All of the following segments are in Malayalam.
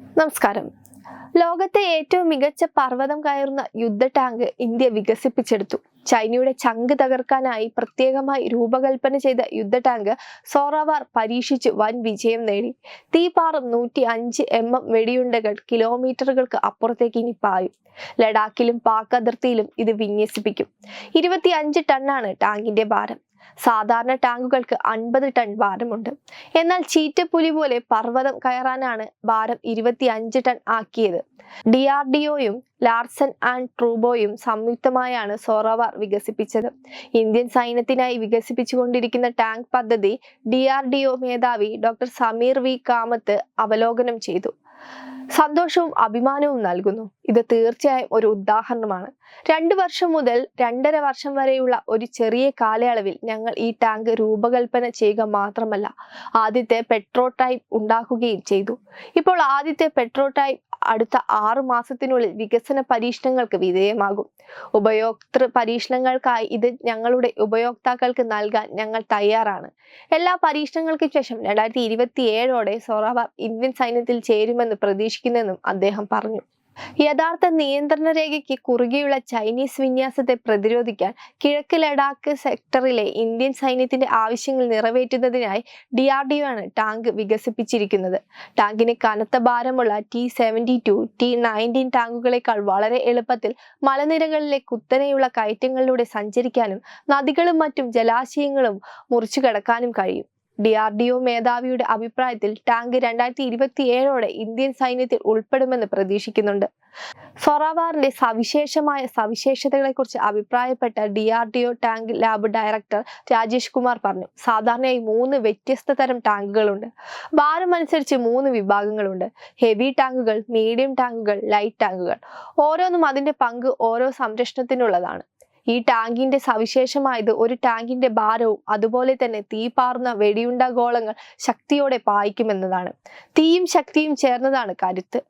നമസ്കാരം. ലോകത്തെ ഏറ്റവും മികച്ച പർവതം കയറുന്ന യുദ്ധ ടാങ്ക് ഇന്ത്യ വികസിപ്പിച്ചെടുത്തു. ചൈനയുടെ ചങ്ക് തകർക്കാനായി പ്രത്യേകമായി രൂപകൽപ്പന ചെയ്ത യുദ്ധ ടാങ്ക് സോറാവാർ പരീക്ഷിച്ച് വൻ വിജയം നേടി. തീപാറും നൂറ്റി അഞ്ച് എം എം വെടിയുണ്ടകൾ കിലോമീറ്ററുകൾക്ക് അപ്പുറത്തേക്ക് ഇനി പായും. ലഡാക്കിലും പാക് അതിർത്തിയിലും ഇത് വിന്യസിപ്പിക്കും. ഇരുപത്തി അഞ്ച് ടണ്ണാണ് ടാങ്കിന്റെ ഭാരം. സാധാരണ ടാങ്കുകൾക്ക് അൻപത് ടൺ ഭാരമുണ്ട്. എന്നാൽ ചീറ്റപ്പുലി പോലെ പർവതം കയറാനാണ് ഭാരം ഇരുപത്തി അഞ്ച് ടൺ ആക്കിയത്. ഡി ആർ ഡി ഒയും ലാർസൺ ആൻഡ് ട്രൂബോയും സംയുക്തമായാണ് സോറോവാർ വികസിപ്പിച്ചത്. ഇന്ത്യൻ സൈന്യത്തിനായി വികസിപ്പിച്ചുകൊണ്ടിരിക്കുന്ന ടാങ്ക് പദ്ധതി ഡി ആർ ഡി ഒ മേധാവി ഡോക്ടർ സമീർ വി കാമത്ത് അവലോകനം ചെയ്തു. സന്തോഷവും അഭിമാനവും നൽകുന്നു. ഇത് തീർച്ചയായും ഒരു ഉദാഹരണമാണ്. രണ്ട് വർഷം മുതൽ രണ്ടര വർഷം വരെയുള്ള ഒരു ചെറിയ കാലയളവിൽ ഞങ്ങൾ ഈ ടാങ്ക് രൂപകൽപ്പന ചെയ്യുക മാത്രമല്ല ആദ്യത്തെ പെട്രോ ടൈപ്പ് ഉണ്ടാക്കുകയും ചെയ്തു. ഇപ്പോൾ ആദ്യത്തെ പെട്രോടൈപ്പ് അടുത്ത ആറു മാസത്തിനുള്ളിൽ വികസന പരീക്ഷണങ്ങൾക്ക് വിധേയമാകും. ഉപയോക്തൃ പരീക്ഷണങ്ങൾക്കായി ഇത് ഞങ്ങളുടെ ഉപയോക്താക്കൾക്ക് നൽകാൻ ഞങ്ങൾ തയ്യാറാണ്. എല്ലാ പരീക്ഷണങ്ങൾക്കും ശേഷം രണ്ടായിരത്തി ഇരുപത്തി ഏഴോടെ സൊറാവ ഇന്ത്യൻ സൈന്യത്തിൽ ചേരുമെന്ന് പ്രതീക്ഷിക്കുന്നെന്നും അദ്ദേഹം പറഞ്ഞു. യഥാർത്ഥ നിയന്ത്രണ രേഖയ്ക്ക് കുറുകെയുള്ള ചൈനീസ് വിന്യാസത്തെ പ്രതിരോധിക്കാൻ കിഴക്ക് ലഡാക്ക് സെക്ടറിലെ ഇന്ത്യൻ സൈന്യത്തിന്റെ ആവശ്യങ്ങൾ നിറവേറ്റുന്നതിനായി ഡി ആർ ഡി ആണ് ടാങ്ക് വികസിപ്പിച്ചിരിക്കുന്നത്. ടാങ്കിന് കനത്ത ഭാരമുള്ള T seventy two T nineteen ടാങ്കുകളെക്കാൾ വളരെ എളുപ്പത്തിൽ മലനിരകളിലെ കുത്തനെയുള്ള കയറ്റങ്ങളിലൂടെ സഞ്ചരിക്കാനും നദികളും മറ്റും ജലാശയങ്ങളും മുറിച്ചു കടക്കാനും കഴിയും. ഡി ആർ ഡി ഒ മേധാവിയുടെ അഭിപ്രായത്തിൽ ടാങ്ക് രണ്ടായിരത്തി ഇരുപത്തി ഏഴോടെ ഇന്ത്യൻ സൈന്യത്തിൽ ഉൾപ്പെടുമെന്ന് പ്രതീക്ഷിക്കുന്നുണ്ട്. ഫൊറാവാറിന്റെ സവിശേഷമായ സവിശേഷതകളെക്കുറിച്ച് അഭിപ്രായപ്പെട്ട D R D O tank lab director Rajesh Kumar പറഞ്ഞു സാധാരണയായി മൂന്ന് വ്യത്യസ്ത തരം ടാങ്കുകളുണ്ട്. ഭാരം അനുസരിച്ച് മൂന്ന് വിഭാഗങ്ങളുണ്ട്. ഹെവി ടാങ്കുകൾ മീഡിയം ടാങ്കുകൾ ലൈറ്റ് ടാങ്കുകൾ. ഓരോന്നും അതിന്റെ പങ്ക് ഓരോ സംരക്ഷണത്തിനുള്ളതാണ്. ഈ ടാങ്കിന്റെ സവിശേഷമായത് ഒരു ടാങ്കിന്റെ ഭാരവും അതുപോലെ തന്നെ തീ പാർന്ന വെടിയുണ്ട ഗോളങ്ങൾ ശക്തിയോടെ പായിക്കുമെന്നതാണ്. തീയും ശക്തിയും ചേർന്നതാണ് കരുത്ത്.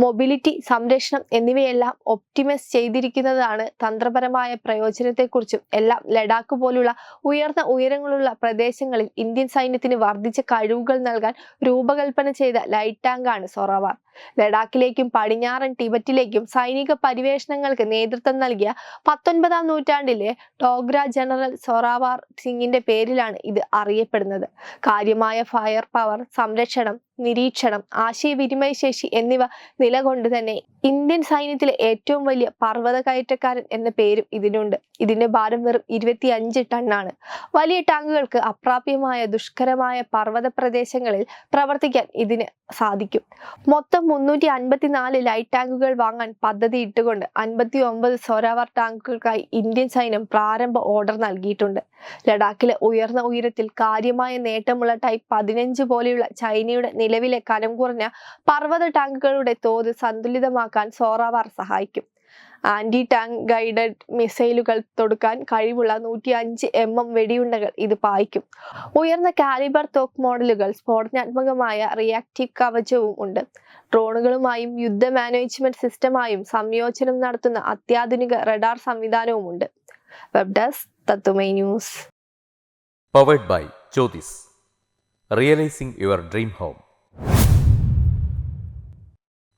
മൊബിലിറ്റി സംരക്ഷണം എന്നിവയെല്ലാം ഒപ്റ്റിമൈസ് ചെയ്തിരിക്കുന്നതാണ് തന്ത്രപരമായ പ്രയോജനത്തെക്കുറിച്ചും എല്ലാം ലഡാക്ക് പോലുള്ള ഉയർന്ന ഉയരങ്ങളുള്ള പ്രദേശങ്ങളിൽ ഇന്ത്യൻ സൈന്യത്തിന് വർദ്ധിച്ച കഴിവുകൾ നൽകാൻ രൂപകൽപ്പന ചെയ്ത ലൈറ്റ് ടാങ്കാണ് സൊറവാർ. ലഡാക്കിലേക്കും പടിഞ്ഞാറൻ ടിബറ്റിലേക്കും സൈനിക പരിവേഷണങ്ങൾക്ക് നേതൃത്വം നൽകിയ പത്തൊൻപതാം നൂറ്റാണ്ടിലെ ടോഗ്ര ജനറൽ സൊറാവാർ സിംഗിന്റെ പേരിലാണ് ഇത് അറിയപ്പെടുന്നത്. കാര്യമായ ഫയർ പവർ സംരക്ഷണം നിരീക്ഷണം ആശയവിനിമയ ശേഷി എന്നിവ നിലകൊണ്ട് തന്നെ ഇന്ത്യൻ സൈന്യത്തിലെ ഏറ്റവും വലിയ പർവത കയറ്റക്കാരൻ എന്ന പേരും ഇതിനുണ്ട്. ഇതിന്റെ ഭാരം വെറും ഇരുപത്തി അഞ്ച് ടണ്ണാണ്. വലിയ ടാങ്കുകൾക്ക് അപ്രാപ്യമായ ദുഷ്കരമായ പർവത പ്രദേശങ്ങളിൽ പ്രവർത്തിക്കാൻ ഇതിന് സാധിക്കും. മൊത്തം മുന്നൂറ്റി അൻപത്തിനാല് ലൈറ്റ് ടാങ്കുകൾ വാങ്ങാൻ പദ്ധതി ഇട്ടുകൊണ്ട് അൻപത്തി ഒമ്പത് സോരാവർ ടാങ്കുകൾക്കായി ഇന്ത്യൻ സൈന്യം പ്രാരംഭ ഓർഡർ നൽകിയിട്ടുണ്ട്. ലഡാക്കിലെ ഉയർന്ന ഉയരത്തിൽ കാര്യമായ നേട്ടമുള്ള ടൈപ്പ് പതിനഞ്ച് പോലെയുള്ള ചൈനയുടെ നിലവിലെ കനം കുറഞ്ഞ പർവത ടാങ്കുകളുടെ തോത് സന്തുലിതമാക്കാൻ സോറാവാർ സഹായിക്കും. ആന്റി ടാങ്ക് ഗൈഡഡ് മിസൈലുകൾ തൊടുക്കാൻ കഴിവുള്ള നൂറ്റി അഞ്ച് എം എം വെടിയുണ്ടകൾ ഇത് പായിക്കും. ഉയർന്ന കാലിബർ തോക്ക് മോഡലുകൾ സ്ഫോടനാത്മകമായ റിയാക്റ്റീവ് കവചവും ഉണ്ട്. ഡ്രോണുകളുമായും യുദ്ധ മാനേജ്മെന്റ് സിസ്റ്റമായും സംയോജനം നടത്തുന്ന അത്യാധുനിക റഡാർ സംവിധാനവും ഉണ്ട്. വെബ് ഡെസ്ക് തത്തുമൈ news. Powered by Jyothis realising your dream home